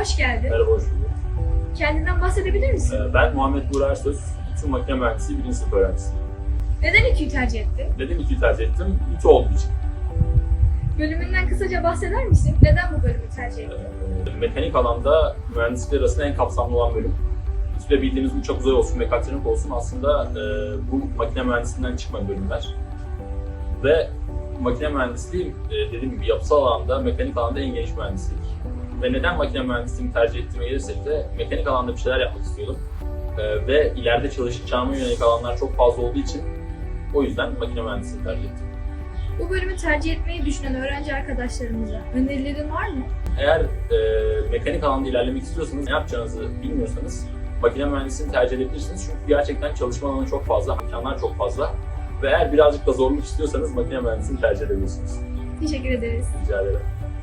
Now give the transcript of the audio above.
hoş geldin. Merhaba, hoş bulduk. Kendinden bahsedebilir misin? Ee, Ben Muhammed Buğra Ersöz, İTÜ Makine Mühendisi 1. sınıf öğrencisiyim. Neden İTÜ'yü tercih ettin? Neden İTÜ'yü tercih ettim? İTÜ olduğu için. Bölümünden kısaca bahseder misin? Neden bu bölümü tercih ettin? Ee, Mekanik alanda mühendislikler arasında en kapsamlı olan bölüm. İTÜ'de bildiğimiz uçak uzay olsun, mekatronik olsun aslında e, bu makine mühendisliğinden çıkma bölümler. Ve makine mühendisliği e, dediğim gibi yapısal alanda, mekanik alanda en geniş mühendislik. Ve neden makine mühendisliğini tercih ettiğime gelirsek de mekanik alanda bir şeyler yapmak istiyordum. E, ve ileride çalışacağıma yönelik alanlar çok fazla olduğu için o yüzden makine mühendisliğini tercih ettim. Bu bölümü tercih etmeyi düşünen öğrenci arkadaşlarımıza önerilerin var mı? Eğer e, mekanik alanda ilerlemek istiyorsanız, ne yapacağınızı bilmiyorsanız makine mühendisliğini tercih edebilirsiniz. Çünkü gerçekten çalışma alanı çok fazla, imkanlar çok fazla. Ve eğer birazcık da zorluk istiyorsanız makine mühendisliğini tercih edebilirsiniz. Teşekkür ederiz. Rica ederim.